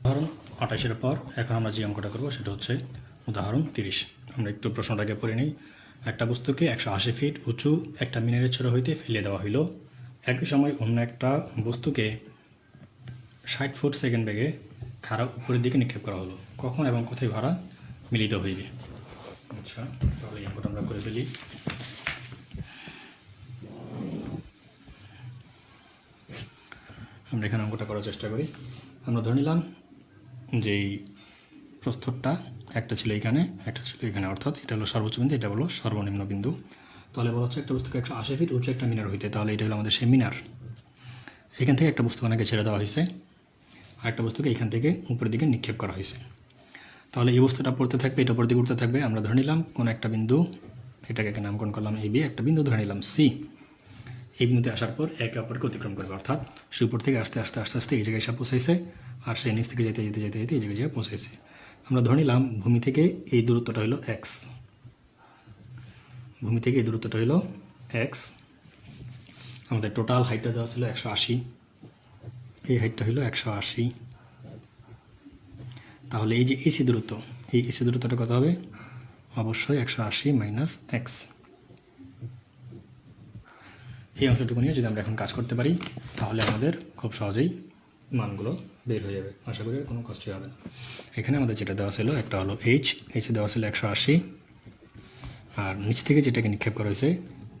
উদাহরণ, আঠাশের পর এখন আমরা যে অঙ্কটা করব সেটা হচ্ছে উদাহরণ তিরিশ। আমরা একটু প্রশ্নটাকে পড়ে নিই। একটা বস্তুকে একশো আশি ফিট উঁচু একটা মিনারের ছোড়া হইতে ফেলে দেওয়া হইল। একই সময় অন্য একটা বস্তুকে ষাট ফুট সেকেন্ড বেগে খারাপ উপরের দিকে নিক্ষেপ করা হলো। কখন এবং কোথায় ভাড়া মিলিত হইবে? আচ্ছা তাহলে এই অঙ্কটা আমরা করে ফেলি। আমরা এখানে অঙ্কটা করার চেষ্টা করি। আমরা ধরে নিলাম যে এই প্রস্তরটা, একটা ছিল এখানে, একটা ছিল এখানে। অর্থাৎ এটা হলো সর্বোচ্চ বিন্দু, এটা হলো সর্বনিম্ন বিন্দু। তাহলে বলা হচ্ছে একটা বস্তুকে একশো আশি ফিট উঁচু একটা মিনার হইতে। তাহলে এটা হলো আমাদের সেই মিনার। এখান থেকে একটা বস্তু অনেকে ছেড়ে দেওয়া হয়েছে। আর একটা বস্তুকে এখান থেকে উপরের দিকে নিক্ষেপ করা হয়েছে। তাহলে এই বস্তুটা পড়তে থাকবে, এটা উপর দিকে উঠতে থাকবে। আমরা ধরে নিলাম কোনো একটা বিন্দু, এটাকে নামকরণ করলাম এ বি, একটা বিন্দু ধরে নিলাম সি। এই বিন্দুতে আসার পর একে অপরকে অতিক্রম করবে। অর্থাৎ সে উপর থেকে আস্তে আস্তে আস্তে আস্তে এই জায়গায় এসে পৌঁছাইছে আর সে নিচ থেকে যেতে যেতে যেতে যেতে এই জায়গায় পৌঁছাইছে। আমরা ধরে নিলাম ভূমি থেকে এই দূরত্বটা হলো এক্স ভূমি থেকে এই দূরত্বটা হলো এক্স আমাদের টোটাল হাইটটা দেওয়া ছিল একশো আশি। এই হাইটটা হলো একশো আশি। তাহলে এই যে এসি দূরত্ব, এই এসি দূরত্বটা কত হবে? অবশ্যই একশো আশি মাইনাস এক্স এই অংশটুকু নিয়ে যদি আমরা এখন কাজ করতে পারি, তাহলে আমাদের খুব সহজেই মানগুলো বের হয়ে যাবে। আশা করি কোনো কষ্টই হবে না। এখানে আমাদের যেটা দেওয়া ছিল, একটা হলো এইচ এইচ দেওয়া ছিল একশো আশি। আর নিচ থেকে যেটাকে নিক্ষেপ করা হয়েছে,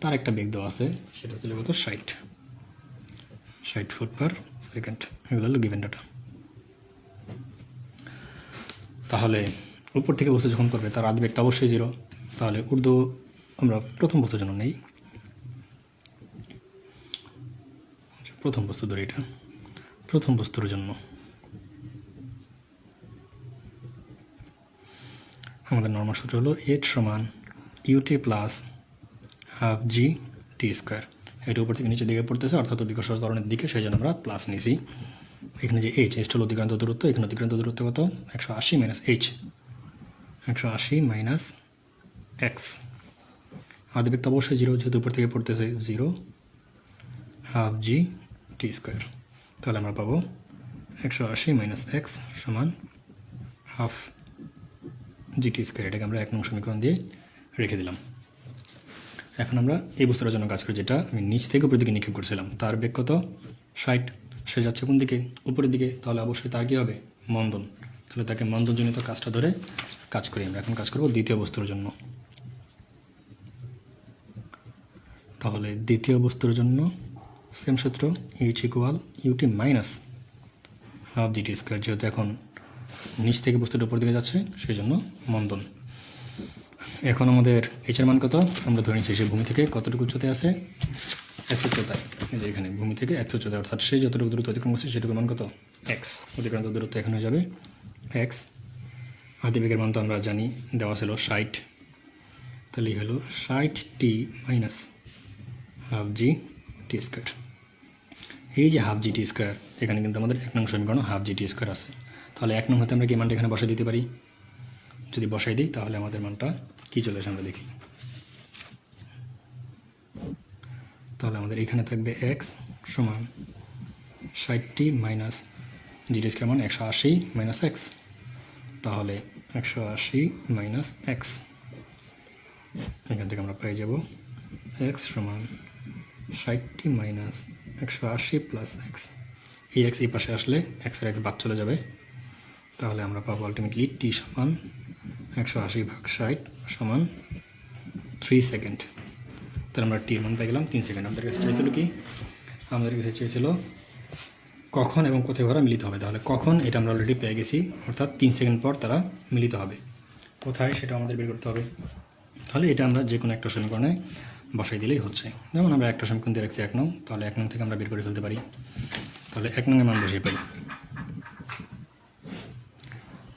তার একটা বেগ দেওয়া আছে, সেটা ছিল কত ষাট। ষাট ফুট পার সেকেন্ড। এগুলো হলো গিভেন ডাটা তাহলে উপর থেকে বস্তু যখন করবে, তার আধ বেগটা অবশ্যই জিরো তাহলে উর্দু আমরা প্রথম বস্তুর জন্য নেই। প্রথম বস্তু ধরে এটা। প্রথম বস্তুর জন্য। আমাদের নর্মাল সূত্র হলো এইচ সমান u t plus half g t square এটা উপর থেকে নিচের দিকে পড়তেছে, অর্থাৎ অভিকর্ষকরণের দিকে সেই জন্য আমরা প্লাস নিছি। এখানে যে এইচ এইচটা হলো অতিক্রান্ত দূরত্ব, এখানে অতিক্রান্ত দূরত্ব কত? একশো আশি মাইনাস এইচ একশো আশি মাইনাস এক্স আদিবেগ তো অবশ্যই জিরো যেহেতু উপর থেকে পড়তেছে zero half g t square তাহলে আমরা পাবো একশো আশি মাইনাস এক্স সমান হাফ জি টি স্কোয়ার এটাকে আমরা এক নং সমীকরণ দিয়ে রেখে দিলাম। এখন আমরা এই বস্তুটার জন্য কাজ করি, যেটা আমি নিচ থেকে উপরের দিকে নিক্ষেপ করছিলাম। তার বেগ কত? ষাট। সে যাচ্ছে কোন দিকে? উপরের দিকে। তাহলে অবশ্যই তার কী হবে? মন্দন। তাহলে তাকে মন্দনজনিত কাজটা ধরে কাজ করি আমরা। এখন কাজ করব দ্বিতীয় বস্তুর জন্য। তাহলে দ্বিতীয় বস্তুর জন্য সেম সূত্র h equal u t minus half g t square যেহেতু এখন নিচ থেকে বস্তুটা উপর দিকে যাচ্ছে, সেই জন্য মন্দন। এখন আমাদের এইচের মান কত? আমরা ধরে নিচ্ছি সে ভূমি থেকে কতটুকু উচ্চতে আছে? এক্স উচ্চতায়। এই যে এখানে ভূমি থেকে এক্স উচ্চতায়, অর্থাৎ সে যতটুকু দূরত্ব অতিক্রম করছে সেটুকু মান কত? এক্স অতিক্রান্ত দূরত্ব এখানে হয়ে যাবে এক্স আদিবেগের মান তো আমরা জানি দেওয়া ছিল ষাট। তাহলে হলো ষাট t minus half g t square এই যে হাফ জি টি স্কোয়ার এখানে কিন্তু আমাদের এক নং সমীকরণ হাফ জি টি স্কোয়ার আছে। তাহলে এক নং হতে আমরা কি মানটা এখানে বসাই দিতে পারি? যদি বসাই দিই, তাহলে আমাদের মানটা কী চলে আসে আমরা দেখি। তাহলে আমাদের এখানে থাকবে এক্স সমান ষাটটি মাইনাস জিটি স্কোয়ার মান একশো আশি মাইনাস এক্স তাহলে একশো আশি মাইনাস এক্স এখান থেকে আমরা পেয়ে যাব এক্স সমান ষাটটি মাইনাস একশো আশি প্লাস এক্স এই এক্স এই পাশে আসলে এক্সের এক্স বাদ চলে যাবে। তাহলে আমরা পাবো আলটিমেটলি টি সমান একশো আশি ভাগ ষাট সমান থ্রি সেকেন্ড তাহলে আমরা টি মান পেয়ে গেলাম, তিন সেকেন্ড আমাদের কাছে চেয়েছিল কি? আমাদের কাছে চেয়েছিল কখন এবং কোথায় ওরা মিলিত হবে। তাহলে কখন এটা আমরা অলরেডি পেয়ে গেছি, অর্থাৎ তিন সেকেন্ড পর তারা মিলিত হবে। কোথায়? সেটা আমাদের বের করতে হবে। তাহলে এটা আমরা যে কোনো একটা সমীকরণে বসাই দিলেই হচ্ছে। যেমন আমরা একটা সমীকরণ দিয়ে রাখছি এক নং, তাহলে এক নং থেকে আমরা বের করে ফেলতে পারি। তাহলে এক নংয়ের মান বসিয়ে পাই।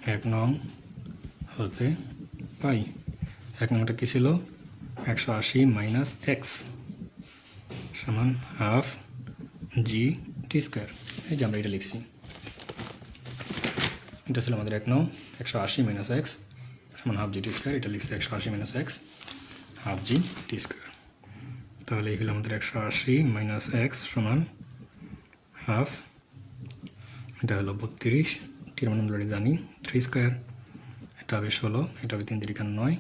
এক নং হতে পাই। এক নম্বরটা কী ছিল? একশো আশি মাইনাস এক্স সমান হাফ জি টি স্কোয়ার। এই যে আমরা এটা লিখছি। এটা ছিল আমাদের এক নং, একশো আশি মাইনাস এক্স সমান হাফ জি টি স্কোয়ার। এটা লিখছি একশো আশি minus x half g t square. তাহলে এই হলো আমাদের একশো আশি মাইনাস এক্স সমান হাফ এটা হলো বত্রিশ টির মান আমরা জানি থ্রি স্কোয়ার এটা হবে ষোলো এটা হবে তিন তিরিখান নয়,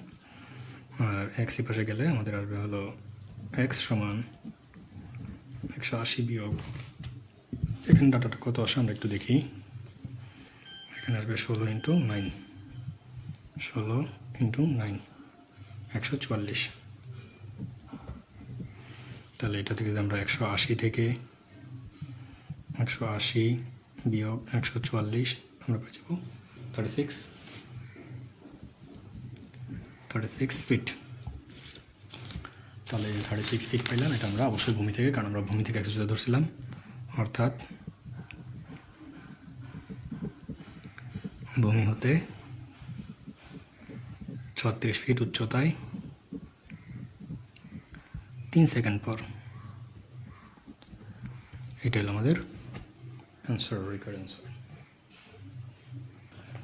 আর এক্স পাশে গেলে আমাদের আসবে হলো এক্স সমান একশো আশি বিয়োগ, এখানে ডাটাটা কত আসে আমরা একটু দেখি, এখানে আসবে ষোলো ইন্টু নাইন ষোলো ইন্টু নাইন একশো চুয়াল্লিশ। তাহলে এটা থেকে আমরা একশো আশি থেকে একশো আশি বিয়োগ একশো চুয়াল্লিশ আমরা পেয়ে যাব thirty six thirty six feet তাহলে থার্টি সিক্স ফিট পাইলাম এটা আমরা অবশ্যই ভূমি থেকে, কারণ আমরা ভূমি থেকে একশো চুয়াত্তর ধরছিলাম। অর্থাৎ ভূমি হতে ছত্রিশ ফিট উচ্চতায় তিন সেকেন্ড পর। এটা হলো আমাদের অ্যান্সার রেকর্ড অ্যান্সার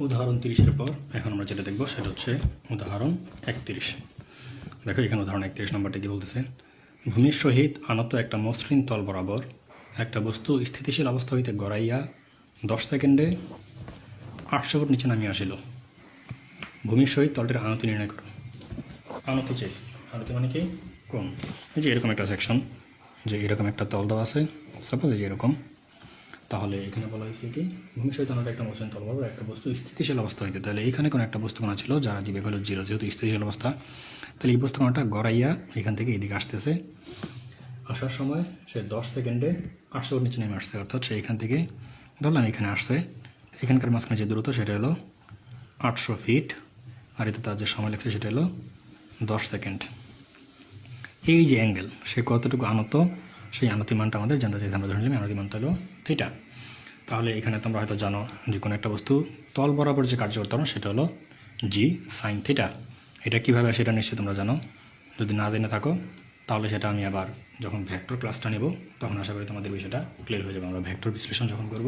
উদাহরণ তিরিশের পর, এখন আমরা যেটা দেখব সেটা হচ্ছে উদাহরণ একত্রিশ। দেখো এখানে উদাহরণ একত্রিশ নম্বরটা কি বলতেছে? ভূমির সহিত আনত একটা মসৃণ তল বরাবর একটা বস্তু স্থিতিশীল অবস্থা হইতে গড়াইয়া দশ সেকেন্ডে আটশো ফুট নিচে নামিয়ে আসিল। ভূমির সহিত তলটির আনতি নির্ণয় করো। আনতি চাইছি আনতি মানে কি? কোন এই যে এরকম একটা সেকশন যে এরকম একটা তল দেওয়া আছে সাপোজ এই যে এরকম, তাহলে এখানে বলা হয়েছে কি ভূমি সহিত একটা মসৃণ তল বরাবর একটা বস্তু স্থিতিশীল অবস্থা হইতে। তাহলে এইখানে কোনো একটা বস্তু কোনা ছিল, যারা দিবে হলো জিরো যেহেতু স্থিতিশীল অবস্থা। তাহলে এই বস্তু কোনাটা গড়াইয়া এখান থেকে এদিকে আসতেছে। আসার সময় সে দশ সেকেন্ডে আটশো নিচে নেমে আসছে, অর্থাৎ সে এখান থেকে, ধরলাম এখানে আসছে। এখানকার মাঝখানে যে দূরত্ব, সেটা হলো আটশো ফিট আর এতে তার যে সময় লাগছে, সেটা হলো দশ সেকেন্ড। এই যে অ্যাঙ্গেল সে কতটুকু আনত, সেই আনতি মানটা আমাদের জানতে চাইছে। আমরা ধরে নিলাম আনতি মানটা হলো থিটা তাহলে এখানে তোমরা হয়তো জানো যে কোনো একটা বস্তু তল বরাবর যে কার্যকর ত্বরণ সেটা হলো জি সাইন থিটা এটা কীভাবে সেটা নিশ্চয়ই তোমরা জানো। যদি না জেনে থাকো, তাহলে সেটা আমি আবার যখন ভেক্টর ক্লাসটা নেব, তখন আশা করি তোমাদের বিষয়টা ক্লিয়ার হয়ে যাবে। আমরা ভেক্টর বিশ্লেষণ যখন করব,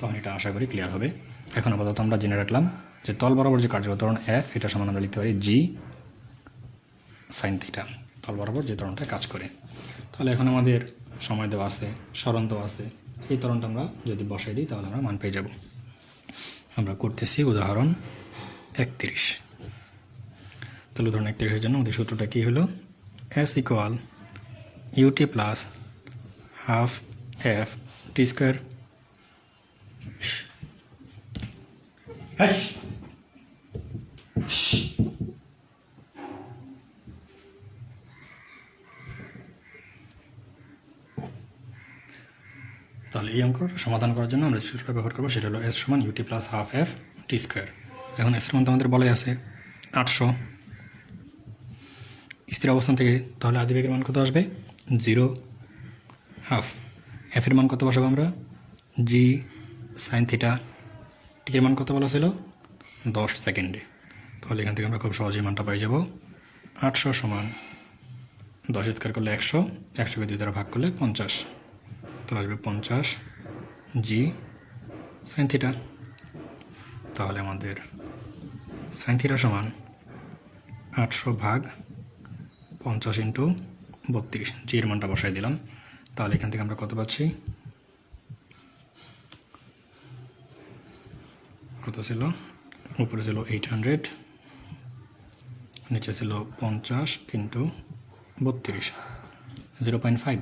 তখন এটা আশা করি ক্লিয়ার হবে। এখন আপাতত আমরা জেনে রাখলাম যে তল বরাবর যে কার্যকর ত্বরণ এফ এটা সমান আমরা লিখতে পারি জি সাইন থিটা তল বরাবর যে ত্বরণটা কাজ করে। তাহলে এখন আমাদের সময় দেওয়া আছে, স্মরণ দেওয়া আছে। এই তরণটা আমরা যদি বসাই দিই, তাহলে আমরা মান পেয়ে যাব। আমরা করতেছি উদাহরণ একত্রিশ। তাহলে উদাহরণ একত্রিশের জন্য আমাদের সূত্রটা কী হলো? S equal u t plus half f t square তাহলে এই অঙ্কটা সমাধান করার জন্য আমরা যে ব্যবহার করব সেটা হলো এস সমান u t plus half f t square এখন এসের মধ্যে আমাদের বলে আছে আটশো। স্থির অবস্থান থেকে তাহলে আদিবেগের মান কত আসবে? জিরো। হাফ এফের মান কত বসাবো আমরা? জি সাইন থিটা টিকের মান কত বলা ছিল? দশ সেকেন্ডে। তাহলে এখান থেকে আমরা খুব সহজেই মানটা পাই যাব। আটশো সমান দশ স্কোয়ার করলে একশো, একশোকে দুই দ্বারা ভাগ করলে পঞ্চাশ। তাহলে আসবে পঞ্চাশ। জি সাইন থিটা তাহলে আমাদের সাইন থিটা সমান আটশো ভাগ পঞ্চাশ ইন্টু বত্রিশ। জির মানটা বসাই দিলাম। তাহলে এখান থেকে আমরা কত পাচ্ছি? কত ছিল? উপরে ছিল এইট হান্ড্রেড নিচে ছিল পঞ্চাশ ইন্টু বত্রিশ। জিরো পয়েন্ট ফাইভ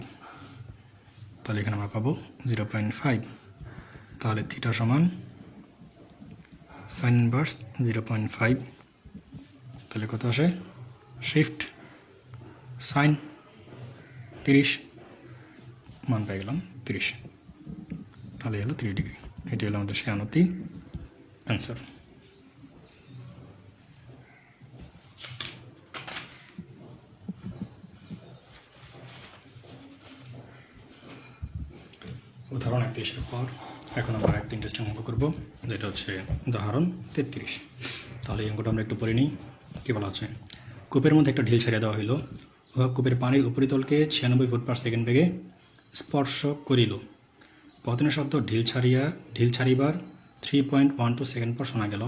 তাহলে এখানে আমরা পাবো জিরো পয়েন্ট ফাইভ। তাহলে থিটা সমান sine inverse zero point five. তাহলে কত আসে? শিফট সাইন তিরিশ। মান পেয়ে গেলাম তিরিশ। তাহলে হলো তিরিশ ডিগ্রি। এটি হলো আমাদের সে আনতি অ্যান্সার। উদাহরণ একত্রিশের পর এখন আমরা একটা ইন্টারেস্টিং অঙ্ক করব, যেটা হচ্ছে উদাহরণ তেত্রিশ। তাহলে এই অঙ্কটা আমরা একটু পড়ে নিই, কী বলা হচ্ছে? কূপের মধ্যে একটা ঢিল ছাড়িয়ে দেওয়া হলো উহা কূপের পানির উপরিতলকে ছিয়ানব্বই ফুট পার সেকেন্ড বেগে স্পর্শ করিল। পতনের শব্দ ঢিল ছাড়িয়া, ঢিল ছাড়িবার three point one two second পর শোনা গেল।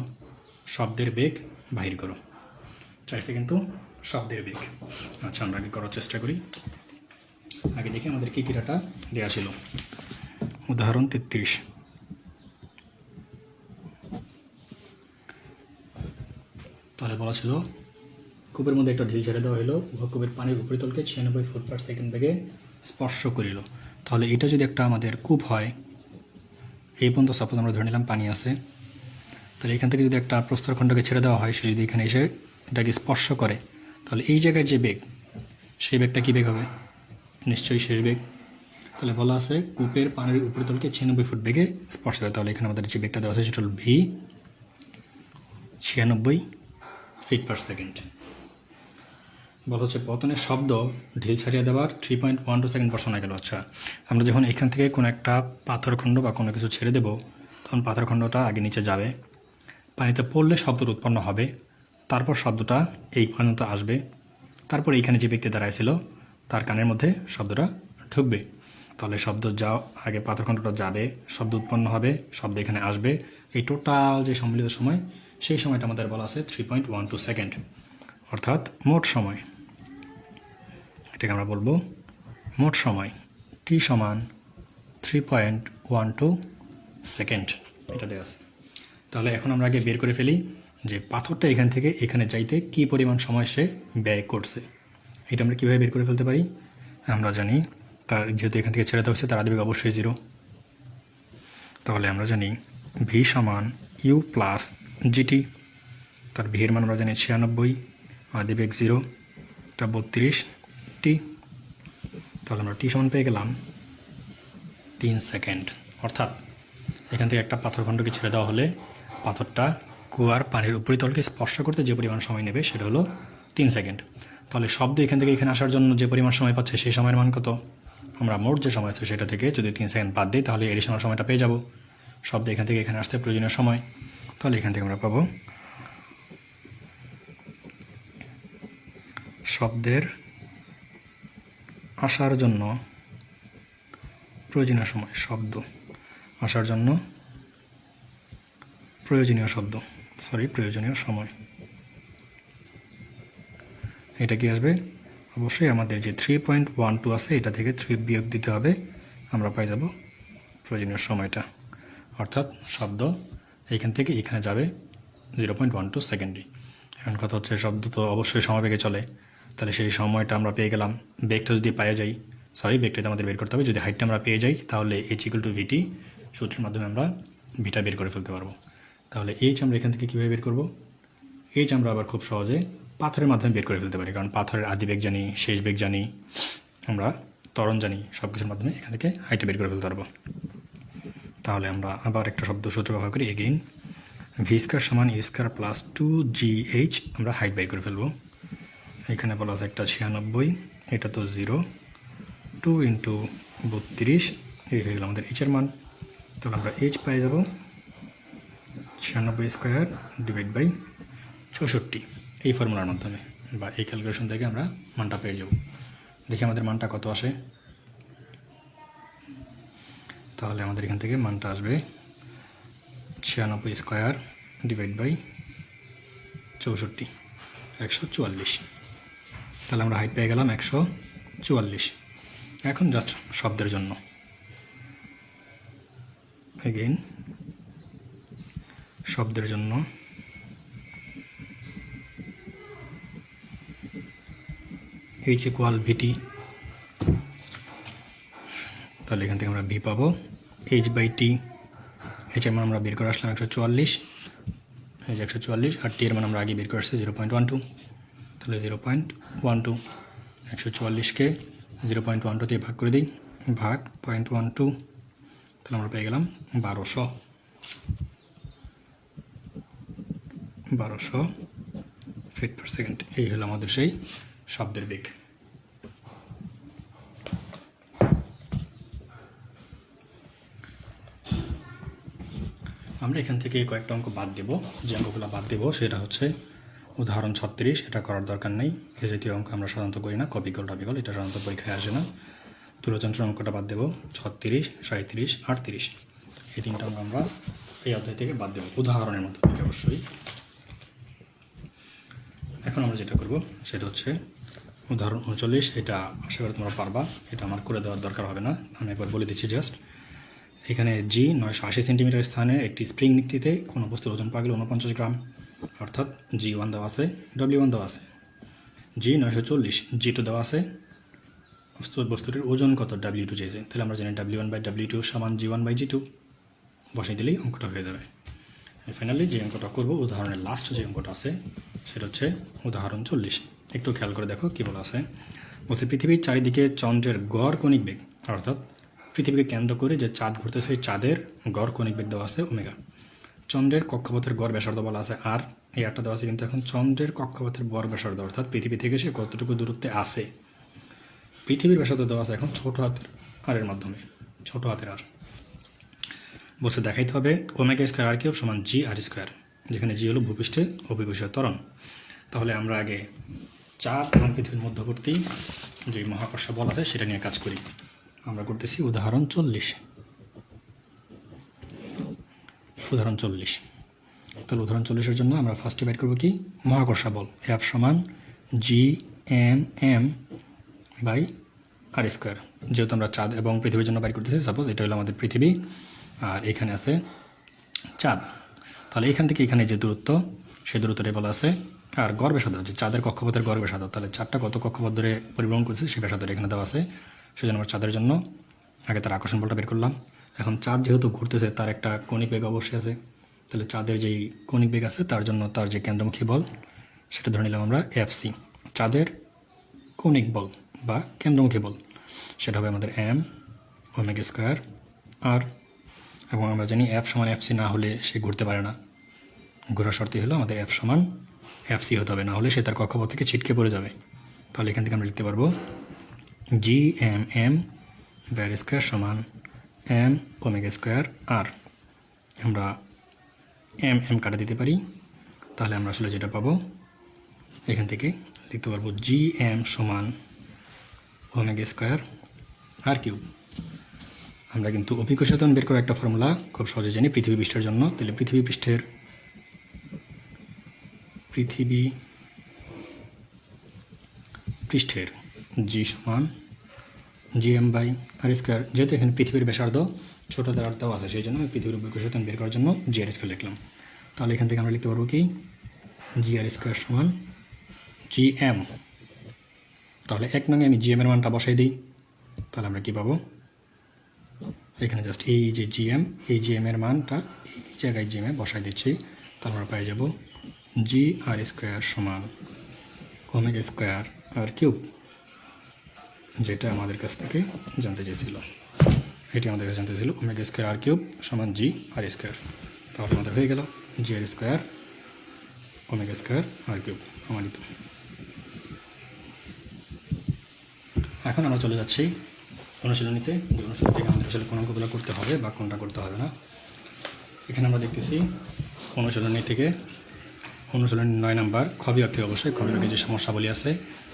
শব্দের বেগ বাহির করো। চাইছে কিন্তু শব্দের বেগ। আচ্ছা আমরা আগে করার চেষ্টা করি। আগে দেখি আমাদের কী ক্রীড়াটা দেওয়া ছিল। উদাহরণ তেত্রিশ। তাহলে বলা ছিল, কূপের মধ্যে একটা ঢিল ছেড়ে দেওয়া হলো উহা কূপের পানির উপরিতলকে ছিয়ানব্বই ফুট পার সেকেন্ড বেগে স্পর্শ করিল। তাহলে এটা যদি একটা আমাদের কূপ হয়, এই পর্যন্ত সাপোজ আমরা ধরে নিলাম পানি আছে, তাহলে এখান থেকে যদি একটা প্রস্তরখণ্ডকে ছেড়ে দেওয়া হয়, সে যদি এখানে এসে এটাকে স্পর্শ করে, তাহলে এই জায়গার যে বেগ, সেই বেগটা কী বেগ হবে? নিশ্চয়ই শেষ বেগ। তাহলে বলা আছে। কূপের পানির উপরিতলকে ছিয়ানব্বই ফুট বেগে স্পর্শ করে। তাহলে এখানে আমাদের যে বেগটা দেওয়া আছে, সেটা হল ভি, ছিয়ানব্বই ফিট পার সেকেন্ড বলা হচ্ছে পতনের শব্দ ঢিল ছাড়িয়ে দেওয়ার three point one two second পর শোনা গেল। আচ্ছা আমরা যখন এখান থেকে কোনো একটা পাথরখণ্ড বা কোনো কিছু ছেড়ে দেবো, তখন পাথরখণ্ডটা আগে নিচে যাবে। পানিতে পড়লে শব্দটা উৎপন্ন হবে। তারপর শব্দটা এই পর্যন্ত আসবে। তারপর এইখানে যে ব্যক্তি দাঁড়াইছিল তার কানের মধ্যে শব্দটা ঢুকবে। তাহলে শব্দ যা, আগে পাথরখণ্ডটা যাবে, শব্দ উৎপন্ন হবে, শব্দ এখানে আসবে। এই টোটাল যে সম্মিলিত সময়, সেই সময়টা আমাদের বলা আছে three point one two second অর্থাৎ মোট সময়। এটাকে আমরা বলব মোট সময় টি সমান three point one two second এটা দেওয়া আছে। তাহলে এখন আমরা আগে বের করে ফেলি যে পাথরটা এখান থেকে এখানে যাইতে কি পরিমাণ সময় সে ব্যয় করছে। এটা আমরা কীভাবে বের করে ফেলতে পারি? আমরা জানি তার যেহেতু এখান থেকে ছেড়ে দেওয়া হচ্ছে তার আদিবেগ অবশ্যই জিরো। তাহলে আমরা জানি ভি সমান ইউ প্লাস জিটি তার ভির মান আমরা জানি ছিয়ানব্বই আদিবেগ জিরো এটা বত্রিশ টি তাহলে আমরা টি সমান পেয়ে গেলাম তিন সেকেন্ড। অর্থাৎ এখান থেকে একটা পাথরখণ্ডকে ছেড়ে দেওয়া হলে পাথরটা কুয়ার পানির উপরিতলকে স্পর্শ করতে যে পরিমাণ সময় নেবে সেটা হলো তিন সেকেন্ড। তাহলে শব্দ এখান থেকে এখানে আসার জন্য যে পরিমাণ সময় পাচ্ছে সেই সময়ের মান কত? আমরা মোট যে সময় আছে সেটা থেকে যদি তিন সেকেন্ড বাদ দিই, তাহলে এডিশনাল সময়টা পেয়ে যাব। শব্দ এখান থেকে এখানে আসতে প্রয়োজনীয় সময়। তাহলে এখান থেকে আমরা পাবো শব্দের আসার জন্য প্রয়োজনীয় সময়, শব্দ আসার জন্য প্রয়োজনীয় শব্দ সরি প্রয়োজনীয় সময়। এটা কি আসবে? অবশ্যই আমাদের যে থ্রি পয়েন্ট ওয়ান টু আছে, এটা থেকে থ্রি বিয়োগ দিতে হবে। আমরা পাই যাব প্রয়োজনীয় সময়টা। অর্থাৎ শব্দ এইখান থেকে এখানে যাবে জিরো পয়েন্ট ওয়ান টু সেকেন্ডে এখন কথা হচ্ছে শব্দ তো অবশ্যই সমবেগে চলে। তাহলে সেই সময়টা আমরা পেয়ে গেলাম। বেগটা যদি পাওয়া যাই সরি বেগটা আমাদের বের করতে হবে। যদি হাইটটা আমরা পেয়ে যাই, তাহলে এইচ ইকুয়াল টু ভিটি সূত্রের মাধ্যমে আমরা ভিটা বের করে ফেলতে পারব। তাহলে এইচ আমরা এখান থেকে কীভাবে বের করব? এইচ আমরা আবার খুব সহজে পাথরের মাধ্যমে বের করে ফেলতে পারি। কারণ পাথরের আদি বেগ জানি শেষ বেগ জানি, আমরা তরণ জানি সব কিছুর মাধ্যমে এখান থেকে হাইটে বের করে ফেলতে পারব। তাহলে আমরা আবার একটা শব্দ সূত্র ব্যবহার করি। এগেইন ভি স্কোয়ার সমান u square plus two g h আমরা হাইট বের করে ফেলব। এখানে বলা আছে একটা ছিয়ানব্বই, এটা তো জিরো টু ইন্টু বত্রিশ, এই হয়ে গেল আমাদের এইচের মান। তাহলে আমরা এইচ পেয়ে যাব ছিয়ানব্বই স্কোয়ার ডিভাইড বাই চৌষট্টি। এই ফর্মুলার মাধ্যমে বা এই ক্যালকুলেশন থেকে আমরা মানটা পেয়ে যাব। দেখি আমাদের মানটা কত আসে। তাহলে আমাদের এখান থেকে মানটা আসবে ছিয়ানব্বই স্কোয়ার ডিভাইড বাই চৌষট্টি, একশো চুয়াল্লিশ। তাহলে আমরা হাইট পেয়ে গেলাম একশো চুয়াল্লিশ। এখন জাস্ট শব্দের জন্য। এগেইন শব্দের জন্য এইচ ইকুয়াল ভিটি। তাহলে এখান থেকে আমরা ভি পাবো। এইচ বাই টি এইচ এর মান আমরা বের করে আসলাম একশো চুয়াল্লিশ, এই যে একশো চুয়াল্লিশ, আর টি এর মান আমরা আগে বের করে আসছি জিরো পয়েন্ট ওয়ান টু। তাহলে জিরো পয়েন্ট ওয়ান টু, একশো চুয়াল্লিশকে জিরো পয়েন্ট ওয়ান টু দিয়ে ভাগ করে দিই, ভাগ পয়েন্ট ওয়ান টু, তাহলে আমরা পেয়ে গেলাম বারোশো। বারোশো ফিট পার সেকেন্ড এই হলো আমাদের সেই শব্দের বেগ আমরা এখান থেকে কয়েকটা অঙ্ক বাদ দেব। যে অঙ্কগুলো বাদ দেব, সেটা হচ্ছে উদাহরণ ছত্রিশ, এটা করার দরকার নেই। এ জাতীয় অঙ্ক আমরা সাধারণত করি না কপিকল টপিকল এটা সাধারণত পরীক্ষায় আসে না। তুলযন্ত্র অঙ্কটা বাদ দেব, ছত্রিশ সাঁত্রিশ আটত্রিশ। এই তিনটা অঙ্ক আমরা এই অধ্যায় থেকে বাদ দেব, উদাহরণের মধ্যে থেকে অবশ্যই। এখন আমরা যেটা করব, সেটা হচ্ছে উদাহরণ উনচল্লিশ এটা আশা করি তোমরা পারবা। এটা আমার করে দেওয়ার দরকার হবে না। আমি একবার বলে দিচ্ছি জাস্ট এখানে জি নয়শো আশি সেন্টিমিটার স্থানে একটি স্প্রিং নিক্তিতে কোনো বস্তুর ওজন পাওয়া গেল উনপঞ্চাশ গ্রাম। অর্থাৎ জি ওয়ান দেওয়া আছে ডব্লিউ ওয়ান দেওয়া আছে। জি নয়শো চল্লিশ জি টু দেওয়া আছে। বস্তু বস্তুটির ওজন কত? ডাব্লিউ টু চেয়েছে তাহলে আমরা জানি W one by W two সমান G one by G two বসাই দিলেই অঙ্কটা হয়ে যাবে। ফাইনালি যে অঙ্কটা করব, উদাহরণের লাস্ট যে অঙ্কটা আছে, সেটা হচ্ছে উদাহরণ চল্লিশ। একটু খেয়াল করে দেখো কী বলা আছে। বলছে, পৃথিবীর চারিদিকে চন্দ্রের গড় কণিক বেগ, অর্থাৎ পৃথিবীকে কেন্দ্র করে যে চাঁদ ঘুরতেছে, সেই চাঁদের গড় কণিক বেগ দেওয়া আছে ওমেগা। চন্দ্রের কক্ষপথের গড় ব্যাসার্ধ বলা আছে আর, এই আটটা দেওয়া আছে কিন্তু এখন চন্দ্রের কক্ষপথের গড় ব্যাসার্ধ, অর্থাৎ পৃথিবী থেকে সে কতটুকু দূরত্বে আছে। পৃথিবীর ব্যাসার্ধ দেওয়া আছে এখন ছোট হাতের আরের মাধ্যমে, ছোট হাতের আর। বলছে, দেখাইতে হবে ওমেগা স্কোয়ার আর কিউব সমান জি আর স্কোয়ার, যেখানে জি হলো ভূপৃষ্ঠে অভিকোষীয় ত্বরণ। তাহলে আমরা আগে চাঁদ এবং পৃথিবীর মধ্যবর্তী যে মহাকর্ষ বল আছে, সেটা নিয়ে কাজ করি। আমরা করতেছি উদাহরণ চল্লিশ। উদাহরণ চল্লিশ। তাহলে উদাহরণ চল্লিশের জন্য আমরা ফার্স্টে বের করব কি? মহাকর্ষা বল এফ সমান g m m by r square যেহেতু আমরা চাঁদ এবং পৃথিবীর জন্য বাইর করতেছি সাপোজ এটা হলো আমাদের পৃথিবী, আর এখানে আছে চাঁদ। তাহলে এখান থেকে এখানে যে দূরত্ব, সেই দূরত্বটাই বলা আছে আর গড় বেসাদ হচ্ছে চাঁদের কক্ষপথের গর্বে বেসাদ তাহলে চারটা কত কক্ষপথ ধরে পরিভ্রমণ করছে সেই বেসাদটা এখানে দেওয়া আছে। সেজন্য আমরা চাঁদের জন্য আগে তার আকর্ষণ বলটা বের করলাম। এখন চাঁদ যেহেতু ঘুরতেছে, তার একটা কণিক বেগ অবশ্যই আছে। তাহলে চাঁদের যেই কণিক বেগ আছে, তার জন্য তার যে কেন্দ্রমুখী বল, সেটা ধরে নিলাম আমরা এফসি চাঁদের কৌণিক বল বা কেন্দ্রমুখী বল, সেটা হবে আমাদের এম ওমেগা স্কোয়ার আর এবং আমরা জানি এফ সমান এফসি না হলে সে ঘুরতে পারে না। ঘোরার শর্তই হলো আমাদের এফ সমান এফসি হতে হবে, না হলে সে তার কক্ষপথ থেকে ছিটকে পড়ে যাবে। তাহলে এখান থেকে আমরা লিখতে পারব g m m by r square সমান এম ওমেগা স্কোয়ার আর আমরা এম এম কাটা দিতে পারি, তাহলে আমরা আসলে যেটা পাবো, এখান থেকে লিখতে পারব জি এম সমান ওমেগা স্কোয়ার আর কিউব আমরা কিন্তু অভিকোষতন বের করা একটা ফর্মুলা খুব সহজে জানি পৃথিবী পৃষ্ঠের জন্য, তাহলে পৃথিবী পৃষ্ঠের পৃথিবী পৃষ্ঠের জি সমান g m by r square. যেহেতু এখানে পৃথিবীর ব্যাসার্ধ ছোটো দেওয়ার দেওয়া আছে, সেই জন্য আমি পৃথিবীর অভিকোষতন বের করার জন্য জি আর স্কোয়ার লিখলাম। তাহলে এখান থেকে আমরা লিখতে পারব কি? জি আর স্কোয়ার সমান জি এম তাহলে এক নঙে আমি জি এম এর মানটা বসাই দিই। তাহলে আমরা কি পাবো? এখানে জাস্ট এই যে জিএম, এই জিএম এর মানটা এই জায়গায় জিএম এ বসাই দিচ্ছি। তাহলে আমরা পেয়ে যাব জি আর স্কোয়ার সমান ওমেগা স্কোয়ার আর কিউব, যেটা আমাদের কাছ থেকে জানতে চেয়েছিল। এটি আমাদের কাছে জানতে চেয়েছিল, ওমেগা স্কোয়ার আর কিউব সমান জি আর স্কোয়ার। তাহলে আমাদের হয়ে গেল g r square, omega square r cube আমারিত এখন আমরা চলে যাচ্ছি অনুশীলনীতে, যে অনুশীলন থেকে আমাদের আসলে কোন অঙ্কগুলো করতে হবে বা কোনটা করতে হবে না। এখানে আমরা দেখতেছি অনুশীলনী থেকে অনুশীলনী নয় নাম্বার। খবি অর্থে অবশ্যই খবি অর্থে যে সমস্যাবলী আছে,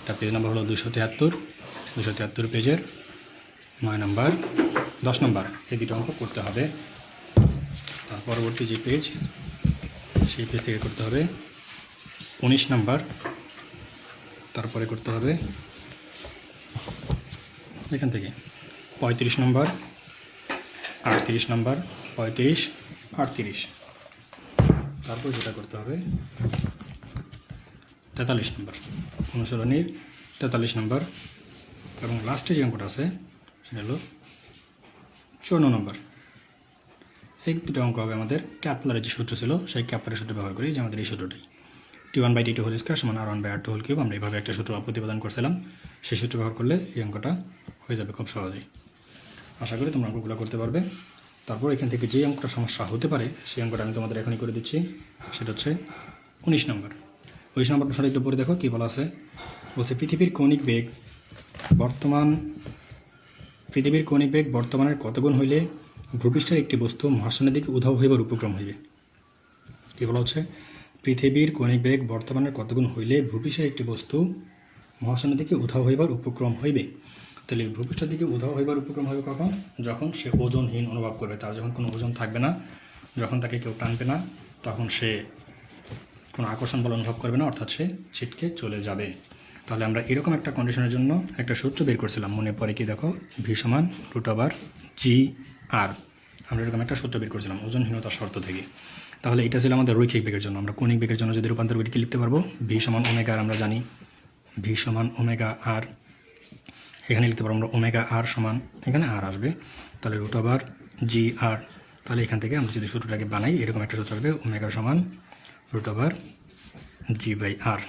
তার পেজ নাম্বার হলো দুশো তিয়াত্তর। দুশো তিয়াত্তর পেজের নয় নাম্বার। দশ নাম্বার, এই দুটো অঙ্ক করতে হবে। তার পরবর্তী যে পেজ, সেই পেজ থেকে করতে হবে উনিশ নাম্বার। তারপরে করতে হবে এখান থেকে পঁয়ত্রিশ নম্বর, আটত্রিশ নম্বর, পঁয়ত্রিশ, আটত্রিশ। তারপর যেটা করতে হবে, তেতাল্লিশ নম্বর। অনুসরণীর তেতাল্লিশ নম্বর। এবং লাস্টে যে অঙ্কটা আছে, সেটা হলো চুয়ান্ন নম্বর। এই দুটো অঙ্ক হবে আমাদের ক্যাপলারের যে সূত্র ছিল, সেই ক্যাপলারের সূত্র ব্যবহার করি, যে আমাদের এই সূত্রটাই। T one by t two whole square সমান r one by r two whole cube আমরা এইভাবে একটা সূত্র প্রতিপাদন করছিলাম। সেই সূত্র ব্যবহার করলে এই অঙ্কটা হয়ে যাবে খুব সহজেই। আশা করি তোমরা অঙ্কগুলো করতে পারবে। তারপর এখান থেকে যে অঙ্কটা সমস্যা হতে পারে, সেই অঙ্কটা আমি তোমাদের এখনই করে দিচ্ছি। সেটা হচ্ছে উনিশ নম্বর। উনিশ নম্বর প্রশ্নটা একটু পরে দেখো, কী বলা আছে? বলছে, পৃথিবীর কৌণিক বেগ বর্তমান, পৃথিবীর কৌণিক বেগ বর্তমানের কতগুণ হইলে ভূপৃষ্ঠের একটি বস্তু মহাশূন্যের দিকে উধাও হইবার উপক্রম হইবে? কী বলা হচ্ছে? পৃথিবীর কৌণিক বেগ বর্তমানের কতগুণ হইলে ভূপৃষ্ঠের একটি বস্তু মহাশূন্যের দিকে উধাও হইবার উপক্রম হইবে? তাহলে ভূপৃষ্ঠের দিকে উধাও হইবার উপক্রম হবে কখন? যখন সে ওজনহীন অনুভব করবে। তার যখন কোনো ওজন থাকবে না, যখন তাকে কেউ টানবে না, তখন সে কোনো আকর্ষণ বল অনুভব করবে না, অর্থাৎ সে ছিটকে চলে যাবে। তাহলে আমরা এরকম একটা কন্ডিশনের জন্য একটা সূত্র বের করছিলাম। মনে পড়ে কি দেখো? ভি সমান রুট জি আর আমরা এরকম একটা সূত্র বের করেছিলাম ওজনহীনতার শর্ত থেকে। তাহলে এটা ছিল আমাদের রৈখিক বেগের জন্য। আমরা কণিক বেগের জন্য যদি রূপান্তর করি লিখতে পারব? ভি সমান ওমেগা আর আমরা জানি ভি সমান ওমেগা আর এখানে লিখতে পারব আমরা ওমেগা আর সমান, এখানে আর আসবে। তাহলে রুট ওভার জি আর তাহলে এখান থেকে আমরা যদি সূত্রটাকে বানাই, এরকম একটা সূত্র আসবে, ওমেগা সমান root over g by r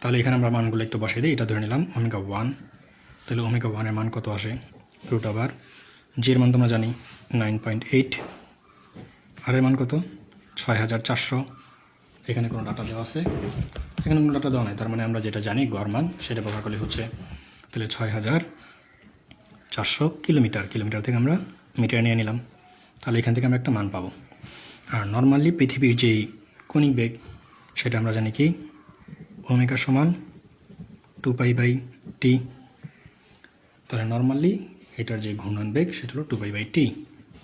তাহলে এখানে আমরা মানগুলো একটু বসিয়ে দিই, এটা ধরে নিলাম, ওমেগা ওয়ান। তাহলে ওমেগা ওয়ানের মান কত আসে? রুট ওভার জি এর মান তোমরা জানি নাইন পয়েন্ট এইট আর এর মান কত? ছয় হাজার চারশো। এখানে কোনো ডাটা দেওয়া আছে। এখানে কোনো ডাটা দেওয়া নাই, তার মানে আমরা যেটা জানি, গড় মান, সেটা ব্যবহার করলে হচ্ছে তাহলে ছয় হাজার চারশো কিলোমিটার কিলোমিটার থেকে আমরা মিটার নিয়ে নিলাম। তাহলে এখান থেকে আমরা একটা মান পাবো। আর নর্মালি পৃথিবীর যেই কণিক বেগ, সেটা আমরা জানি কি? ওমেগা সমান টু পাই বাই টি। তাহলে নর্মালি এটার যে ঘূর্ণন বেগ, সেটা হলো টু পাই বাই টি।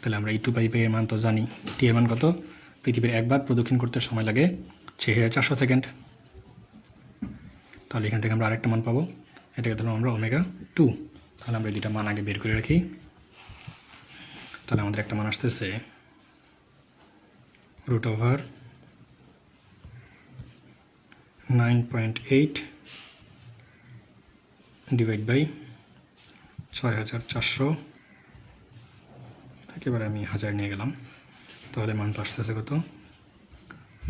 তাহলে আমরা এই টু পাই বাই এর মান তো জানি। টি এর মান কত? পৃথিবীর একবার প্রদক্ষিণ করতে সময় লাগে ছয় হাজার চারশো সেকেন্ড। তাহলে এখান থেকে আমরা আরেকটা মান পাবো। এটাকে ধরলাম আমরা ওমেগা টু তাহলে আমরা দুটা মান আগে বের করে রাখি। তাহলে আমাদের একটা মান আসতেছে root over nine point eight divide by ছয় হাজার চারশো। একেবারে আমি হাজার নিয়ে গেলাম। তাহলে মানটা আসতেছে কত?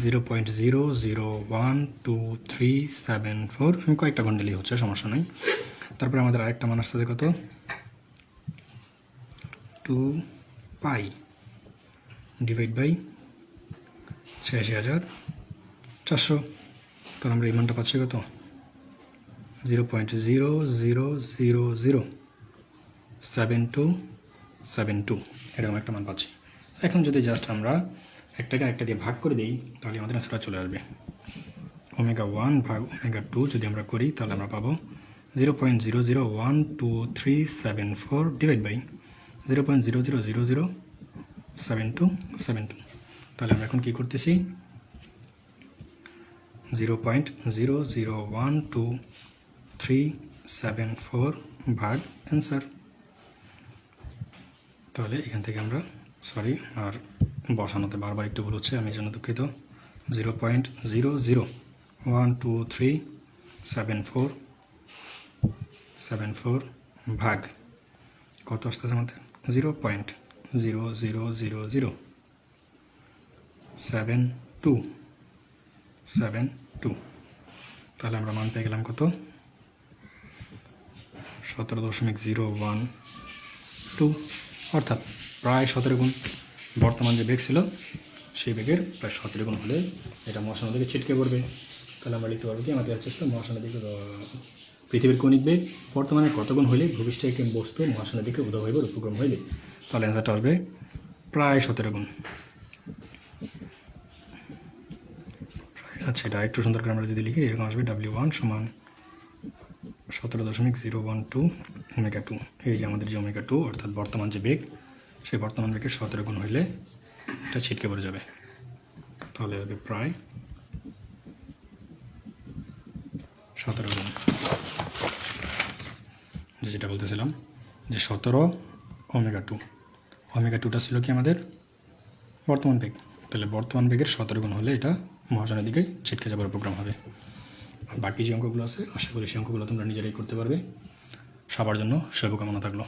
Zero point zero zero one two three seven four. আমি কয়েকটা গন্ডেলই হচ্ছে, সমস্যা নেই। তারপরে আমাদের আরেকটা মান আসতেছে কত? টু পাই ডিভাইড বাই ছিয়াশি হাজার চারশো। তাহলে আমরা এই মানটা পাচ্ছি কত? Zero point zero zero zero zero seven two seven two. এরকম একটা মান পাচ্ছি। এখন যদি জাস্ট আমরা একটাকে একটা দিয়ে ভাগ করে দিই, তাহলে আমাদের আনসারটা চলে আসবে। ওমেগা ওয়ান ভাগ ওমেগা টু যদি আমরা করি, তাহলে আমরা পাবো zero point zero zero one two three seven four divide by zero point zero zero zero zero seven two seven two তাহলে আমরা এখন কী করতেছি? Zero point zero zero one two three seven four ভাগ অ্যান্সার তাহলে এখান থেকে আমরা সরি আর বসানোতে বারবার একটু ভুল হচ্ছে, আমি এই জন্য দুঃখিত। Zero point zero zero one two three seven four seven four ভাগ। কত আসতেছে আমাদের? Zero point zero zero zero zero seven two seven two তাহলে আমরা মান পেয়ে গেলাম কত? সতেরো দশমিক জিরো ওয়ান টু অর্থাৎ প্রায় সতেরো গুণ বর্তমান যে বেগ ছিল, সেই বেগের প্রায় সতেরো গুণ হলে এটা মহাশূন্য দিকে ছিটকে পড়বে। তাহলে আমরা লিখতে পারব কি, আমাদের হচ্ছে মহাশূন্য দিকে পৃথিবীর কণিক বেগ বর্তমানে কত গুণ হলে ভবিষ্যতে একটি বস্তু মহাশূন্য দিকে উদয় হইবে উপক্রম হইবে তাহলে অ্যান্সারটা আসবে প্রায় সতেরো গুণ। আচ্ছা এটা একটু সুন্দর করে আমরা যদি লিখি, এরকম আসবে ডাব্লিউ ওয়ান সমান সতেরো দশমিক zero one two omega two এই যে আমাদের যে ওমেগা টু অর্থাৎ বর্তমান যে বেগ সেই বর্তমান বেগের সতেরো গুণ হইলে এটা ছিটকে পড়ে যাবে। তাহলে হবে প্রায় সতেরো গুণ। যেটা বলতেছিলাম, যে সতেরো ওমেগা টু ওমেগা টুটা ছিল কি আমাদের? বর্তমান বেগ তাহলে বর্তমান বেগের সতেরো গুণ হলে এটা মহাজনের দিকে ছিটকে যাবার প্রোগ্রাম হবে। বাকি যে অঙ্কগুলো আছে, আশা করি সেই অঙ্কগুলো তোমরা নিজেরাই করতে পারবে। সবার জন্য শুভকামনা থাকল।